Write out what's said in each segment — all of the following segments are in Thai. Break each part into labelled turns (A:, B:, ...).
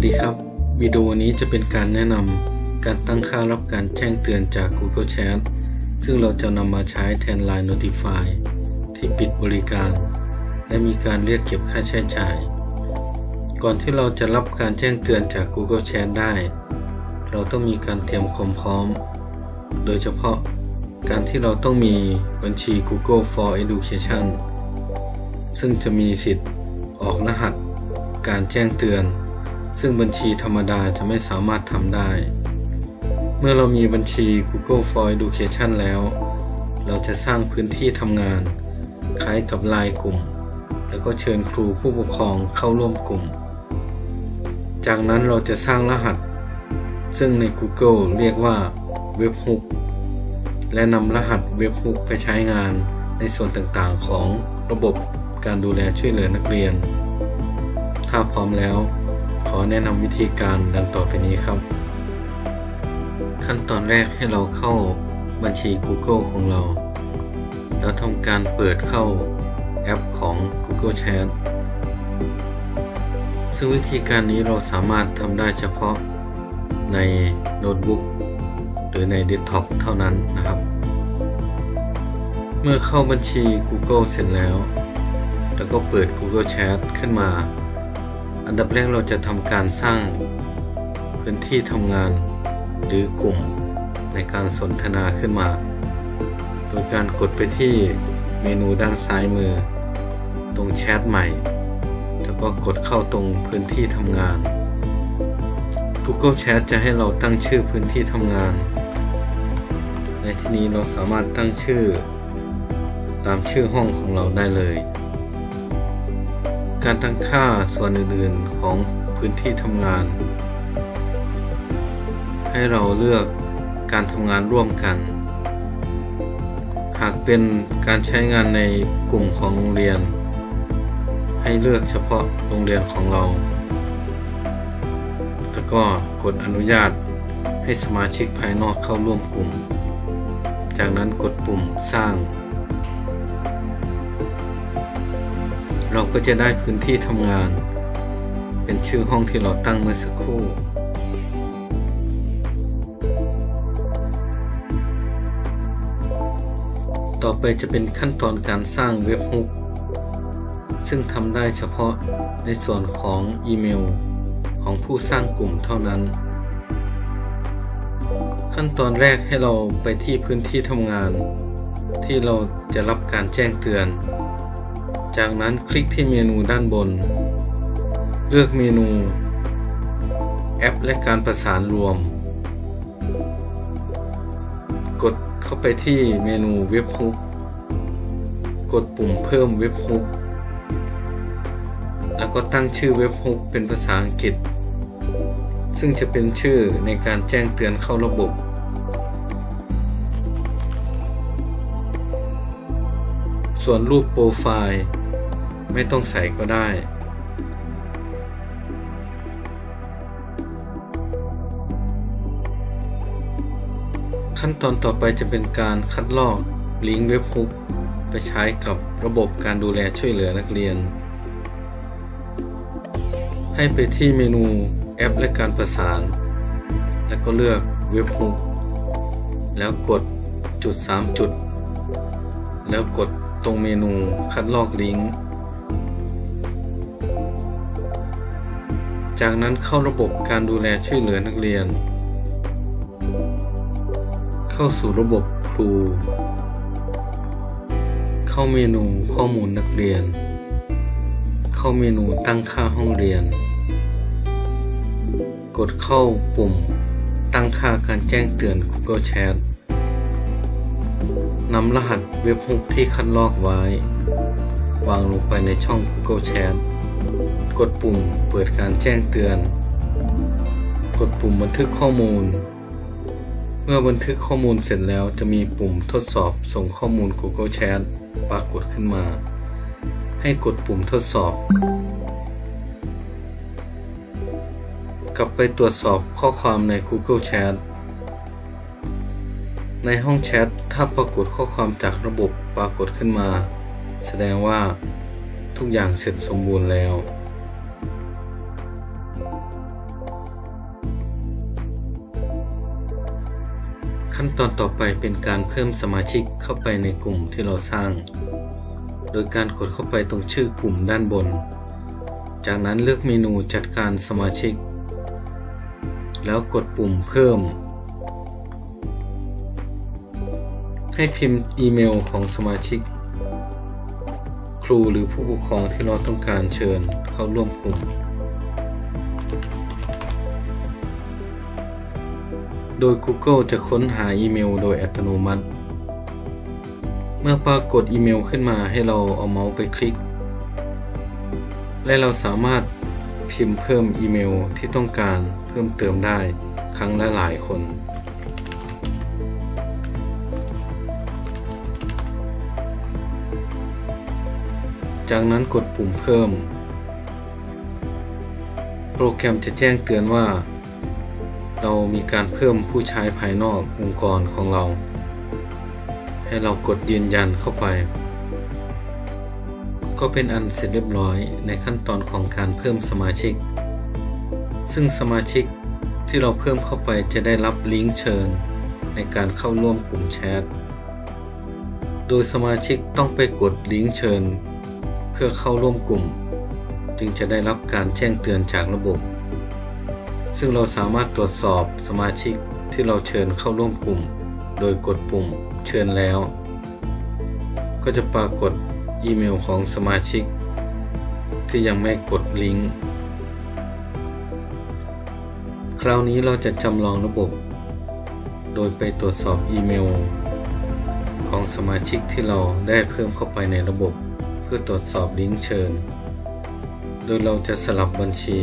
A: วัสดีครับ วิดีโอนี้จะเป็นการแนะนำการตั้งค่ารับการแจ้งเตือนจาก Google Chat ซึ่งเราจะนำมาใช้แทน Line Notify ที่ปิดบริการ และมีการเรียกเก็บค่าใช้จ่าย ก่อนที่เราจะรับการแจ้งเตือนจาก Google Chat ได้ เราต้องมีการเตรียมความพร้อม โดยเฉพาะการที่เราต้องมีบัญชี Google for Education ซึ่งจะมีสิทธิ์ออกรหัสการแจ้งเตือน ซึ่งบัญชีธรรมดาจะไม่สามารถทำได้ เมื่อเรามีบัญชี Google for Education แล้ว เราจะสร้างพื้นที่ทำงาน คล้ายกับไลน์กลุ่ม แล้วก็เชิญครูผู้ปกครองเข้าร่วมกลุ่ม จากนั้นเราจะสร้างรหัส ซึ่งใน Google เรียกว่า Webhook และนำรหัส Webhook ไปใช้งานในส่วนต่างๆของระบบการดูแลช่วยเหลือนักเรียน ถ้าพร้อมแล้ว ขอแนะนำวิธีการดังต่อไปนี้ครับ ขั้นตอนแรกให้เราเข้าบัญชี Google ของเรา แล้วทำการเปิดเข้าแอปของ Google Chat ซึ่งวิธีการนี้เราสามารถทำได้เฉพาะในโน้ตบุ๊กหรือในเดสก์ท็อปเท่านั้นนะครับ เมื่อเข้าบัญชี Google เสร็จแล้ว แล้วก็เปิด Google Chat ขึ้นมา อันดับแรกเราจะทำการสร้างพื้นที่ทำงานหรือกลุ่มในการสนทนาขึ้นมา โดยการกดไปที่เมนูด้านซ้ายมือ ตรงแชทใหม่ แล้วก็กดเข้าตรงพื้นที่ทำงาน Google Chat จะให้เราตั้งชื่อพื้นที่ทำงาน ในที่นี้เราสามารถตั้งชื่อ ตามชื่อห้องของเราได้เลย การตั้งค่าส่วนอื่นๆของพื้นที่ทำงาน ให้เราเลือกการทำงานร่วมกัน หากเป็นการใช้งานในกลุ่มของโรงเรียน ให้เลือกเฉพาะโรงเรียนของเรา แล้วก็กดอนุญาตให้สมาชิกภายนอกเข้าร่วมกลุ่ม จากนั้นกดปุ่มสร้าง เราก็จะได้พื้นที่ทำงาน เป็นชื่อห้องที่เราตั้งเมื่อสักครู่ ต่อไปจะเป็นขั้นตอนการสร้างเว็บฮุก ซึ่งทำได้เฉพาะในส่วนของอีเมล ของผู้สร้างกลุ่มเท่านั้น ขั้นตอนแรกให้เราไปที่พื้นที่ทำงาน ที่เราจะรับการแจ้งเตือน จากนั้นคลิกที่เมนูด้านบน เลือกเมนู แอปและการประสานรวม กดเข้าไปที่เมนูเว็บฮุกกดปุ่มเพิ่มเว็บฮุกแล้วก็ตั้งชื่อเว็บฮุกเป็นภาษาอังกฤษ ซึ่งจะเป็นชื่อในการแจ้งเตือนเข้าระบบ ส่วนรูปโปรไฟล์ ไม่ต้องใส่ก็ได้ ขั้นตอนต่อไปจะเป็นการคัดลอกลิงก์เว็บฮุกไปใช้กับระบบการดูแลช่วยเหลือนักเรียน ให้ไปที่เมนูแอปและการประสาน แล้วก็เลือกเว็บฮุกแล้วกดจุด 3 จุด แล้วกดตรงเมนูคัดลอกลิงก์ จากนั้นเข้าระบบการดูแลช่วยเหลือนักเรียน เข้าสู่ระบบครู เข้าเมนูข้อมูลนักเรียน เข้าเมนูตั้งค่าห้องเรียน กดเข้าปุ่ม ตั้งค่าการแจ้งเตือน Google Chat นำรหัสเว็บฮุกที่คัดลอกไว้ วางลงไปในช่อง Google Chat กดปุ่มเปิดการแจ้งเตือน กดปุ่มบันทึกข้อมูล เมื่อบันทึกข้อมูลเสร็จแล้วจะมีปุ่มทดสอบส่งข้อมูล Google Chat ปรากฏขึ้นมา ให้กดปุ่มทดสอบ กลับไปตรวจสอบข้อความใน Google Chat ในห้องแชทถ้าปรากฏข้อความจากระบบปรากฏขึ้นมา แสดงว่าทุกอย่างเสร็จสมบูรณ์แล้ว ขั้นตอนต่อไปเป็นการเพิ่มสมาชิกเข้าไปในกลุ่มที่เราสร้าง โดยการกดเข้าไปตรงชื่อกลุ่มด้านบน จากนั้นเลือกเมนูจัดการสมาชิก แล้วกดปุ่มเพิ่ม ให้พิมพ์อีเมลของสมาชิก ครูหรือผู้ปกครองที่เราต้องการเชิญเข้าร่วมกลุ่ม โดย Google จะค้นหาอีเมลโดยอัตโนมัติ เมื่อปรากฏอีเมลขึ้นมาให้เราเอาเมาส์ไปคลิก และเราสามารถพิมพ์เพิ่มอีเมลที่ต้องการเพิ่มเติมได้ครั้งละหลายคน จากนั้นกดปุ่มเพิ่ม โปรแกรมจะแจ้งเตือนว่า เรามีการเพิ่มผู้ใช้ภายนอกองค์กรของเรา ให้เรากดยืนยันเข้าไป ก็เป็นอันเสร็จเรียบร้อยในขั้นตอนของการเพิ่มสมาชิก ซึ่งสมาชิกที่เราเพิ่มเข้าไปจะได้รับลิงก์เชิญ ในการเข้าร่วมกลุ่มแชท โดยสมาชิกต้องไปกดลิงก์เชิญ เพื่อเข้าร่วมกลุ่ม จึงจะได้รับการแจ้งเตือนจากระบบ ซึ่งเราสามารถตรวจสอบสมาชิกที่เราเชิญเข้าร่วมกลุ่ม โดยกดปุ่มเชิญแล้ว ก็จะปรากฏอีเมลของสมาชิก ที่ยังไม่กดลิงก์ คราวนี้เราจะจำลองระบบ โดยไปตรวจสอบอีเมล ของสมาชิกที่เราได้เพิ่มเข้าไปในระบบ เพื่อตรวจสอบลิงก์เชิญ โดยเราจะสลับบัญชี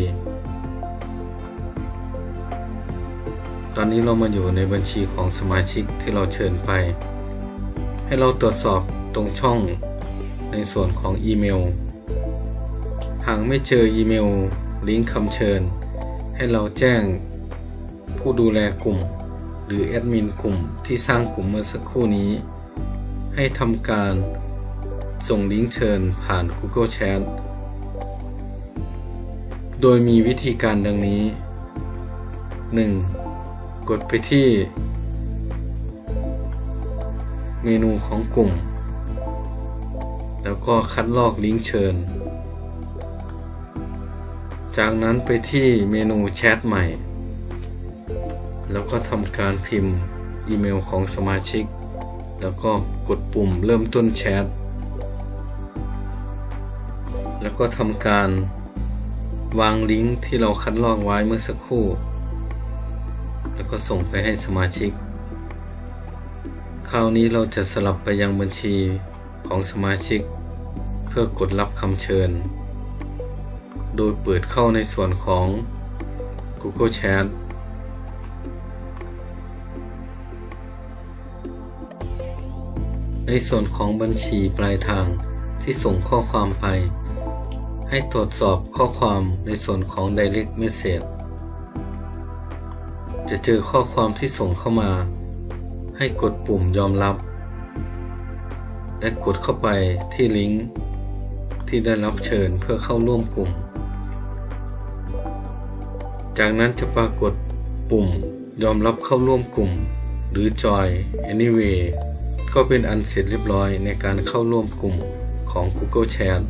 A: ตอนนี้เรามาอยู่ในบัญชีของสมาชิกที่เราเชิญไป ให้เราตรวจสอบตรงช่องในส่วนของอีเมล หากไม่เจออีเมลลิงก์คำเชิญ ให้เราแจ้งผู้ดูแลกลุ่ม หรือแอดมินกลุ่มที่สร้างกลุ่มเมื่อสักครู่นี้ ให้ทำการส่งลิงก์เชิญผ่าน Google Chat โดยมีวิธีการดังนี้ 1. กดไปที่ เมนูของกลุ่ม แล้วก็คัดลอกลิงก์เชิญ จากนั้นไปที่เมนูแชทใหม่ แล้วก็ทำการพิมพ์อีเมลของสมาชิก แล้วก็กดปุ่มเริ่มต้นแชท แล้วก็ทำการวางลิงก์ที่เราคัดลอกไว้เมื่อสักครู่ แล้วก็ส่งไปให้สมาชิก คราวนี้เราจะสลับไปยังบัญชีของสมาชิก เพื่อกดรับคำเชิญ โดยเปิดเข้าในส่วนของ Google Chat ในส่วนของบัญชีปลายทางที่ส่งข้อความไป ให้ตรวจสอบข้อความในส่วนของ Direct Message จะเจอข้อความที่ส่งเข้ามา ให้กดปุ่มยอมรับ และกดเข้าไปที่ลิงก์ที่ได้รับเชิญเพื่อเข้าร่วมกลุ่ม จากนั้นจะปรากฏปุ่มยอมรับเข้าร่วมกลุ่ม หรือ Join Anyway ก็เป็นอันเสร็จเรียบร้อยในการเข้าร่วมกลุ่มของ Google Chat